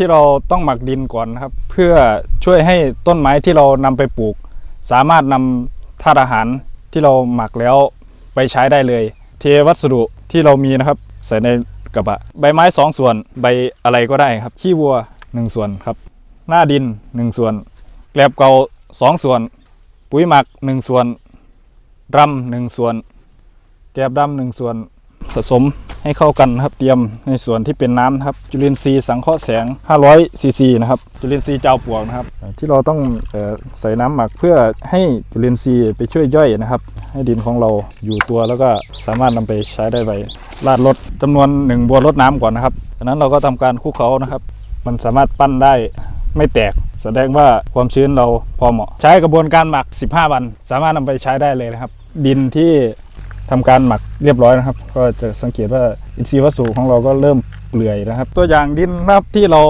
ที่เราต้องหมักดินก่อนนะครับ เพื่อช่วยให้ต้นไม้ที่เรานำไปปลูก สามารถนำธาตุอาหารที่เราหมักแล้วไปใช้ได้เลย เทวัสดุที่เรามีนะครับ ใส่ในกระบะ ใบไม้สองส่วนใบอะไรก็ได้ครับ ขี้วัวหนึ่งส่วนครับ หน้าดินหนึ่งส่วนแกลบเก่าสองส่วน ปุ๋ยหมักหนึ่งส่วนรำหนึ่งส่วน แกลบดำหนึ่งส่วนผสม ให้เข้ากันครับเตรียมในส่วนที่เป็นน้ำครับจุลินทรีย์สังเคราะห์แสง 500ซีซีนะครับจุลินทรีย์เจ้าปวกนะครับ ที่เราต้องออใส่น้ำหมักเพื่อให้จุลินทรีย์ไปช่วยย่อยนะครับ ให้ดินของเราอยู่ตัวแล้วก็สามารถนำไปใช้ได้ไปลาดรดจำนวนหนึ่งบัวรดน้ำก่อนนะครับจากนั้นเราก็ทำการคลุกเคล้านะครับ มันสามารถปั้นได้ไม่แตกแสดงว่าความชื้นเราพอเหมาะ ใช้กระบวนการหมัก 15 วัน สามารถนำไปใช้ได้เลยนะครับ ดินที่ ทำการหมักเรียบร้อยนะครับ ก็จะสังเกตว่าอินทรีย์วัสดุของเราก็เริ่มเปลื่อยนะครับ ตัวอย่างดินนะครับที่เรา